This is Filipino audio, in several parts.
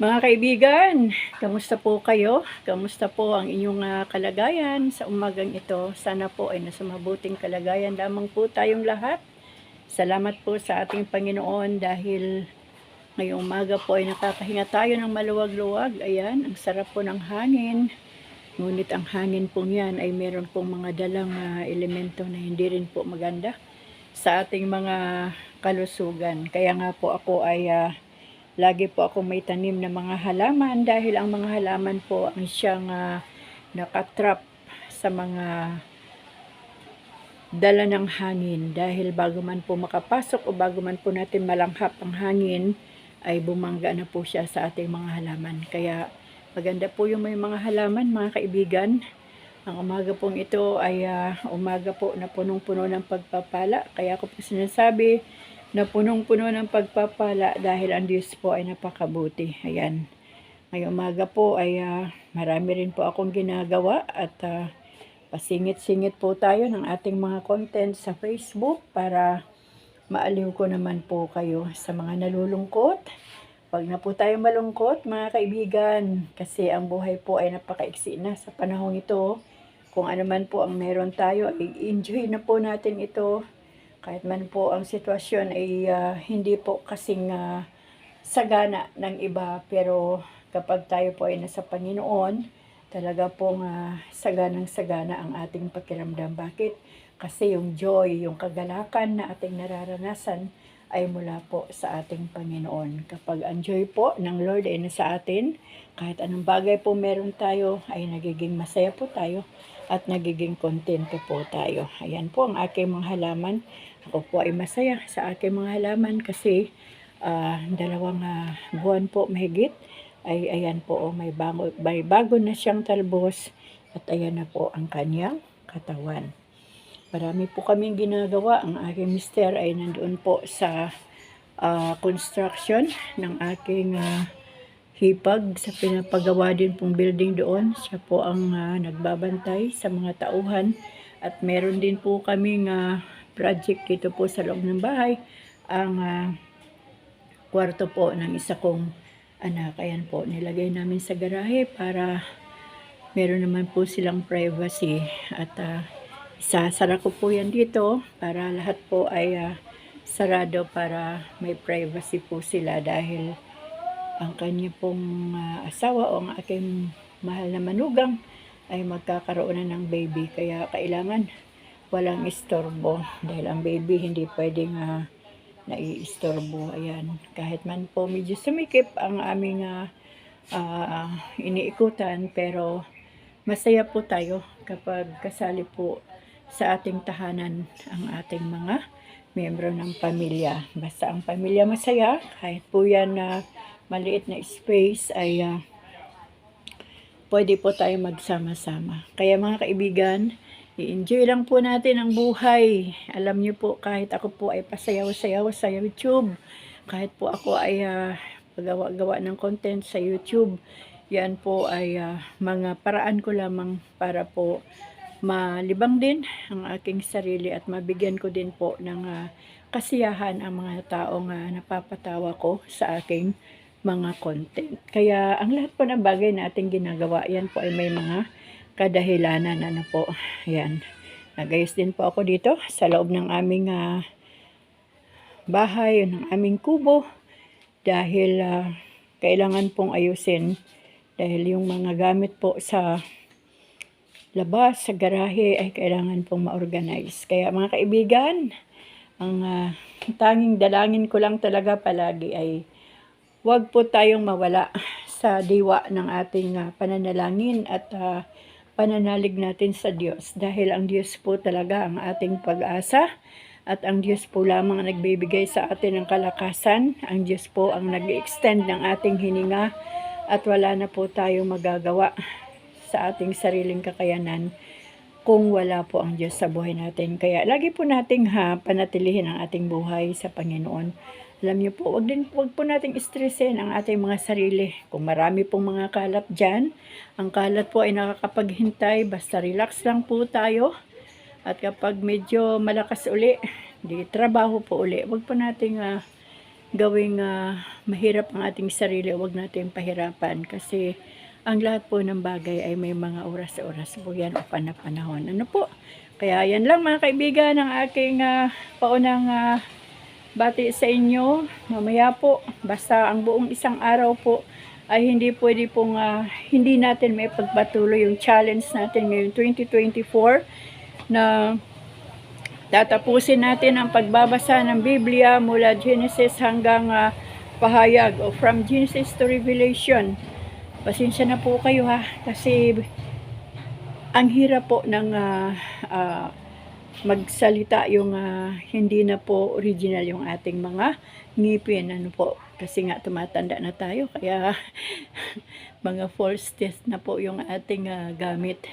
Mga kaibigan, kamusta po kayo? Kamusta po ang inyong ah, kalagayan sa umagang ito? Sana po ay nasa mabuting kalagayan lamang po tayong lahat. Salamat po sa ating Panginoon dahil ngayong umaga po ay nakakahinga tayo ng maluwag-luwag. Ayan, ang sarap po ng hangin. Ngunit ang hangin po yan ay meron pong mga dalang ah, elemento na hindi rin po maganda sa ating mga kalusugan. Kaya nga po ako ay ah, Lagi po ako may tanim na mga halaman dahil ang mga halaman po ang siyang ah, nakatrap sa mga dala ng hangin dahil bago man po makapasok o bago man po natin malanghap ang hangin ay bumangga na po siya sa ating mga halaman. Kaya maganda po yung may mga halaman mga kaibigan. Ang umaga pong ito ay ah, umaga po na punong-puno ng pagpapala. Kaya ako po sinasabi na punong-puno ng pagpapala dahil ang Diyos po ay napakabuti. Ayan. Ngayong umaga po ay ah, marami rin po akong ginagawa at ah, pasingit-singit po tayo ng ating mga content sa Facebook para maaliw ko naman po kayo sa mga nalulungkot. Huwag na po tayo malungkot mga kaibigan kasi ang buhay po ay napakaiksi na sa panahong ito. Kung ano man po ang meron tayo, ay enjoy na po natin ito kahit man po ang sitwasyon ay ah, hindi po kasing ah, sagana ng iba pero kapag tayo po ay nasa Panginoon talaga pong ah, saganang sagana ang ating pakiramdam. Bakit? Kasi yung joy yung kagalakan na ating nararanasan ay mula po sa ating Panginoon kapag ang joy po ng Lord ay nasa atin kahit anong bagay po meron tayo ay nagiging masaya po tayo at nagiging kontento po tayo. Ayan po ang aking mga halaman. Ako po ay masaya sa aking mga halaman kasi ah, dalawang ah, buwan po mahigit ay ayan po oh, may, bago, may bago na siyang talbos at ayan na po ang kanyang katawan. Marami po kaming ginagawa. Ang aking mister ay nandoon po sa ah, construction ng aking ah, hipag sa pinapagawa din pong building doon. Siya po ang ah, nagbabantay sa mga tauhan. At meron din po kaming ah, project dito po sa loob ng bahay. Ang ah, kwarto po ng isa kong anak. Ayan po, nilagay namin sa garahe para meron naman po silang privacy. At ah, isasara ko po yan dito para lahat po ay ah, sarado para may privacy po sila dahil ang kanya pong ah, asawa o ang aking mahal na manugang ay magkakaroon na ng baby. Kaya kailangan walang istorbo dahil ang baby hindi pwedeng ah, naiistorbo. Ayan kahit man po medyo sumikip ang aming ah, ah, iniikutan pero masaya po tayo kapag kasali po sa ating tahanan ang ating mga miyembro ng pamilya. Basta ang pamilya masaya, kahit po yan na maliit na space ay ah, pwede po tayo magsama-sama. Kaya mga kaibigan, i-enjoy lang po natin ang buhay. Alam niyo po, kahit ako po ay pasayaw-sayaw sa YouTube, kahit po ako ay ah, pagawa-gawa ng content sa YouTube, yan po ay ah, mga paraan ko lamang para po malibang din ang aking sarili at mabigyan ko din po ng ah, kasiyahan ang mga taong ah, napapatawa ko sa aking mga content. Kaya ang lahat po ng bagay na ating ginagawa, yan po ay may mga kadahilanan. Ano po, yan. Nagayos din po ako dito sa loob ng aming ah, bahay, ng aming kubo. Dahil ah, kailangan pong ayusin. Dahil yung mga gamit po sa labas, sa garahe, ay kailangan pong ma-organize. Kaya mga kaibigan, ang ah, tanging dalangin ko lang talaga palagi ay huwag po tayong mawala sa diwa ng ating ah, pananalangin at ah, pananalig natin sa Diyos. Dahil ang Diyos po talaga ang ating pag-asa at ang Diyos po lamang ang nagbibigay sa atin ng kalakasan. Ang Diyos po ang nag-extend ng ating hininga at wala na po tayong magagawa sa ating sariling kakayanan kung wala po ang Diyos sa buhay natin. Kaya lagi po nating ha, panatilihin ang ating buhay sa Panginoon. Alam niyo po, wag din wag po nating stressin ang ating mga sarili. Kung marami pong mga kalat dyan, ang kalat po ay nakakapaghintay, basta relax lang po tayo. At kapag medyo malakas uli, di trabaho po uli. Wag po nating ah, gawing ah, mahirap ang ating sarili, huwag natin pahirapan kasi ang lahat po ng bagay ay may mga oras-oras po yan o panahon. Ano po? Kaya yan lang mga kaibigan ang aking ah, paunang ah, bati sa inyo. Mamaya po, basta ang buong isang araw po ay hindi pwede pong ah, hindi natin may pagpatuloy yung challenge natin ngayon 2024 na tatapusin natin ang pagbabasa ng Biblia mula Genesis hanggang ah, pahayag o from Genesis to Revelation. Pasensya na po kayo ha? Kasi ang hirap po ng ah, ah, magsalita yung ah, hindi na po original yung ating mga ngipin. Ano po kasi nga tumatanda na tayo kaya mga false test na po yung ating ah, gamit.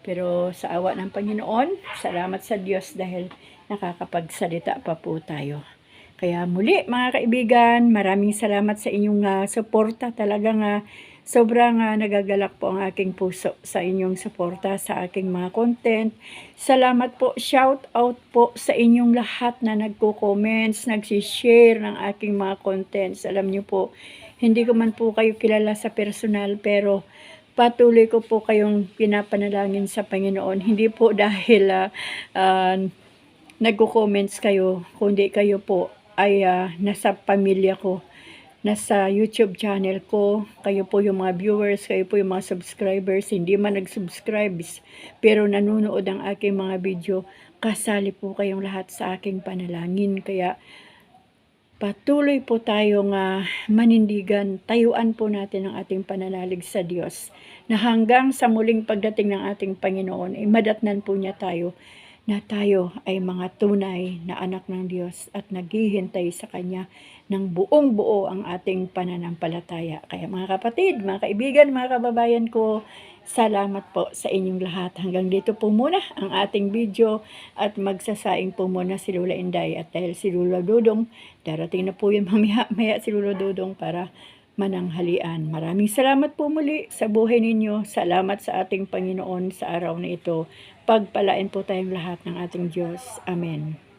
Pero sa awa ng Panginoon salamat sa Diyos dahil nakakapagsalita pa po tayo. Kaya muli mga kaibigan maraming salamat sa inyong ah, suporta. Talagang ah, sobrang ah, nagagalak po ang aking puso sa inyong suporta sa aking mga content Salamat po, shout out po sa inyong lahat na nagko-comments, nagsi-share ng aking mga contents. Alam niyo po, hindi ko man po kayo kilala sa personal pero patuloy ko po kayong pinapanalangin sa Panginoon. Hindi po dahil ah, ah, nagko-comments kayo, kundi kayo po ay ah, nasa pamilya ko nasa YouTube channel ko. Kayo po yung mga viewers, kayo po yung mga subscribers, hindi man nag-subscribe, pero nanonood ang aking mga video. Kasali po kayong lahat sa aking panalangin. Kaya patuloy po tayong ah, manindigan. Tayuan po natin ang ating pananalig sa Diyos. Na hanggang sa muling pagdating ng ating Panginoon, ay madatnan po niya tayo na tayo ay mga tunay na anak ng Diyos at naghihintay sa Kanya ng buong buo ang ating pananampalataya. Kaya mga kapatid, mga kaibigan, mga kababayan ko, salamat po sa inyong lahat. Hanggang dito po muna ang ating video at magsasaing po muna si Lula Inday at dahil si Lula Dudong, darating na po yun mamaya, maya si Lula Dudong para mananghalian. Maraming salamat po muli sa buhay ninyo. Salamat sa ating Panginoon sa araw na ito. Pagpalain po tayong lahat ng ating Diyos. Amen.